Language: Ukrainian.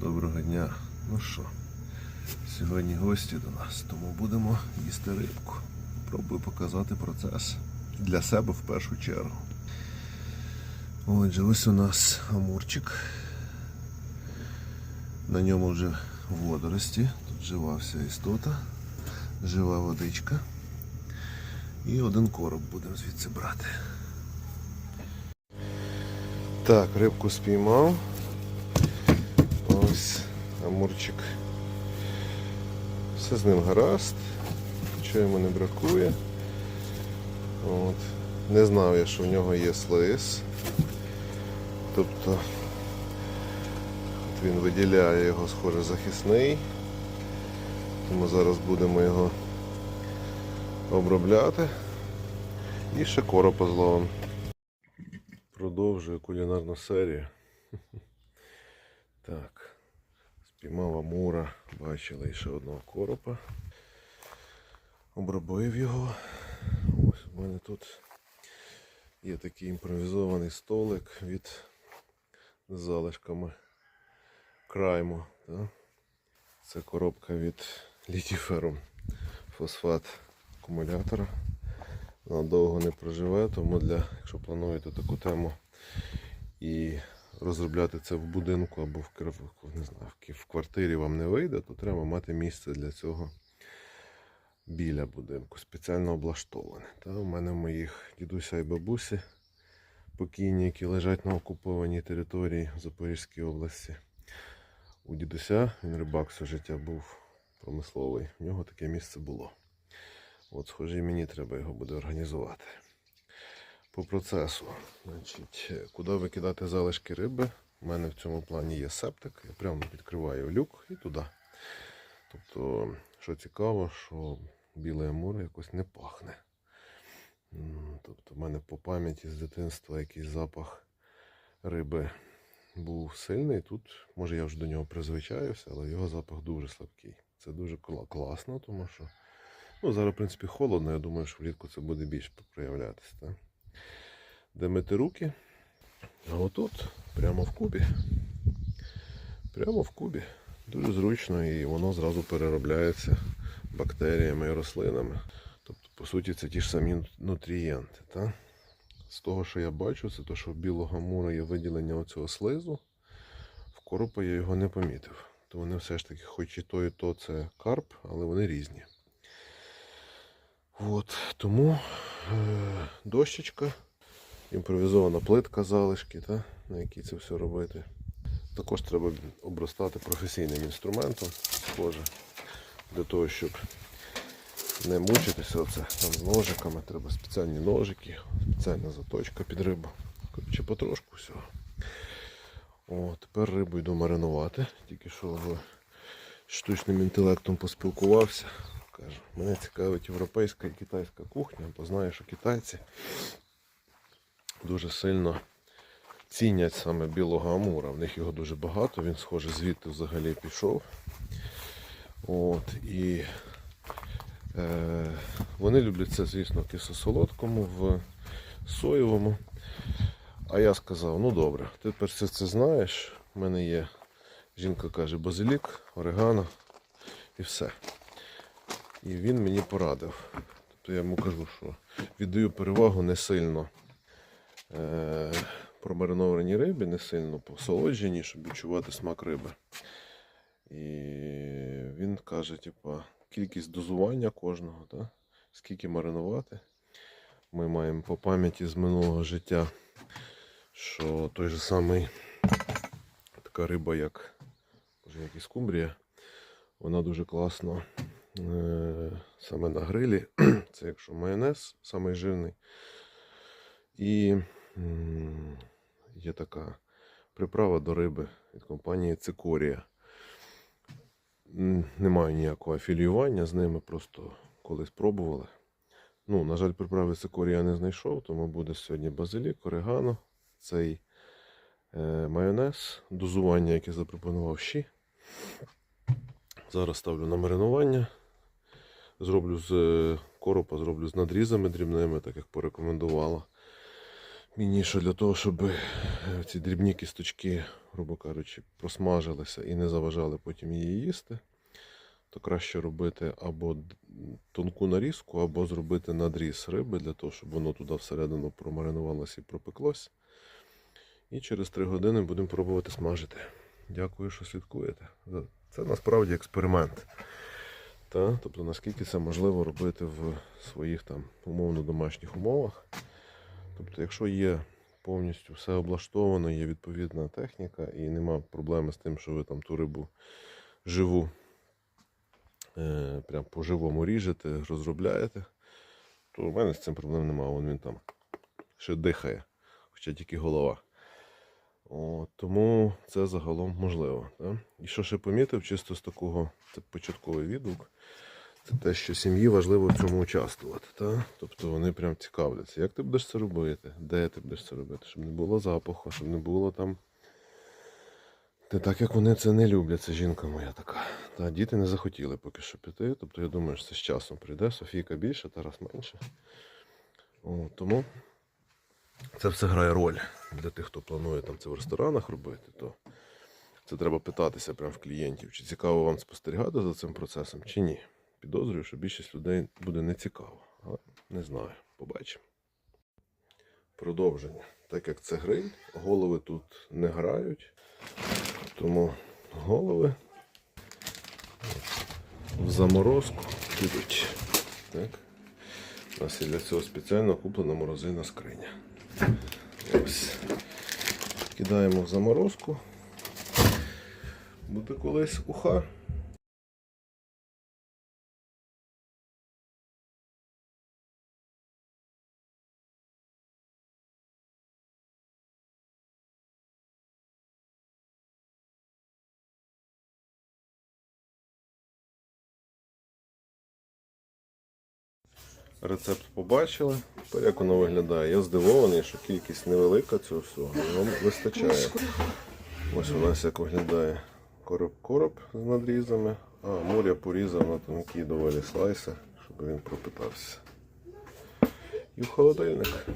Доброго дня. Ну що, сьогодні гості до нас, тому будемо їсти рибку. Пробую показати процес для себе в першу чергу. Отже, ось у нас амурчик. На ньому вже водорості. Тут жива вся істота, жива водичка. І один короб будемо звідси брати. Так, рибку спіймав. Ось амурчик. Все з ним гаразд. Нічого йому не бракує. От. Не знав я, що в нього є слиз. Тобто от він виділяє його, схоже, захисний. Тому зараз будемо його обробляти. І ще коропа зловимо. Продовжую кулінарну серію. Так. Спіймав амура, бачили ще одного коропа. Обробив його. Ось у мене тут є такий імпровізований столик від залишками крайму. Да? Це коробка від літіферум фосфат акумулятора. Вона довго не проживе, тому для, якщо плануєте таку тему і розробляти це в будинку або в, не знаю, в квартирі вам не вийде, то треба мати місце для цього біля будинку, спеціально облаштоване. Та у мене моїх дідуся і бабусі покійні, які лежать на окупованій території в Запорізькій області. У дідуся він рибак все життя був промисловий. В нього таке місце було. От, схоже, і мені треба його буде організувати. По процесу, значить, е, куди викидати залишки риби? У мене в цьому плані є септик. Я прямо відкриваю люк і туди. Тобто, що цікаво, що білий амур якось не пахне. Тобто, в мене по пам'яті з дитинства якийсь запах риби був сильний. Тут, може, я вже до нього призвичаюся, але його запах дуже слабкий. Це дуже класно, тому що ну, зараз, в принципі, холодно. Я думаю, що влітку це буде більш проявлятися. Так? Де мити руки? А отут, прямо в кубі. Прямо в кубі. Дуже зручно і воно зразу переробляється бактеріями і рослинами. Тобто, по суті, це ті ж самі нутрієнти. Та? З того, що я бачу, це те, що в білого мура є виділення оцього слизу. В коропа я його не помітив. То вони все ж таки, хоч і то, і то це карп, але вони різні. От, тому е, дощечка, імпровізована плитка залишки, та, на якій це все робити. Також треба обростати професійним інструментом, схоже, для того, щоб не мучитися оце там з ножиками. Треба спеціальні ножики, спеціальна заточка під рибу. Коротше, потрошку всього. О, тепер рибу йду маринувати. Тільки що в штучним інтелектом поспілкувався. Кажу, мене цікавить європейська і китайська кухня, бо знаю, що китайці дуже сильно цінять саме білого амура. В них його дуже багато, він, схоже, звідти взагалі пішов. От, і е, вони люблять це, звісно, в в соєвому. А я сказав, ну добре, ти тепер все це знаєш. У мене є, жінка каже, базилік, орегано і все. І він мені порадив. Тобто я йому кажу, що віддаю перевагу не сильно е, промаринованій рибі, не сильно посолодженій, щоб відчувати смак риби. І він каже, типа, кількість дозування кожного, да? скільки маринувати. Ми маємо по пам'яті з минулого життя, що той же самий така риба, як, як і скумбрія, вона дуже класно саме на грилі. Це якщо майонез, самий жирний. І є така приправа до риби від компанії Цикорія. М, Не маю ніякого афіліювання з ними, просто колись пробували. Ну, на жаль, приправи цикорія я не знайшов, тому буде сьогодні базилік, орегано, цей е, майонез, дозування, яке запропонував щі. Зараз ставлю на маринування. Зроблю з е, коропа, зроблю з надрізами дрібними, так як порекомендувала. Мені що для того, щоб е, ці дрібні кісточки, грубо кажучи, просмажилися і не заважали потім її їсти, то краще робити або тонку нарізку, або зробити надріз риби для того, щоб воно туди всередину промаринувалося і пропеклось. І через 3 години будемо пробувати смажити. Дякую, що слідкуєте. Це насправді експеримент. Та? Тобто, наскільки це можливо робити в своїх там умовно домашніх умовах. Тобто, якщо є повністю все облаштовано, є відповідна техніка і нема проблеми з тим, що ви там ту рибу живу, е, прям по-живому ріжете, розробляєте, то у мене з цим проблем немає. Вон він там ще дихає, хоча тільки голова. О, тому це загалом можливо. Так? І що ще помітив, чисто з такого це початковий відгук, це те, що сім'ї важливо в цьому участвувати. Так? Тобто вони прям цікавляться, як ти будеш це робити, де ти будеш це робити, щоб не було запаху, щоб не було там. Те так як вони це не люблять, це жінка моя така. Та діти не захотіли поки що піти. Тобто я думаю, що це з часом прийде. Софійка більше, Тарас менше. О, тому це все грає роль для тих, хто планує там це в ресторанах робити, то це треба питатися прямо в клієнтів, чи цікаво вам спостерігати за цим процесом, чи ні. Підозрюю, що більшість людей буде не цікаво, але не знаю. Побачимо. Продовження. Так як це гриль, голови тут не грають, тому голови в заморозку підуть. Так. У нас є для цього спеціально куплена морозильна скриня. Кидаємо в заморозку. Буде колись уха. Рецепт побачили. Як воно виглядає. Я здивований, що кількість невелика цього всього, але вам вистачає. Ось у нас як виглядає короб-короб з надрізами, а моря порізав на тонкі доволі слайси, щоб він пропитався. І в холодильник.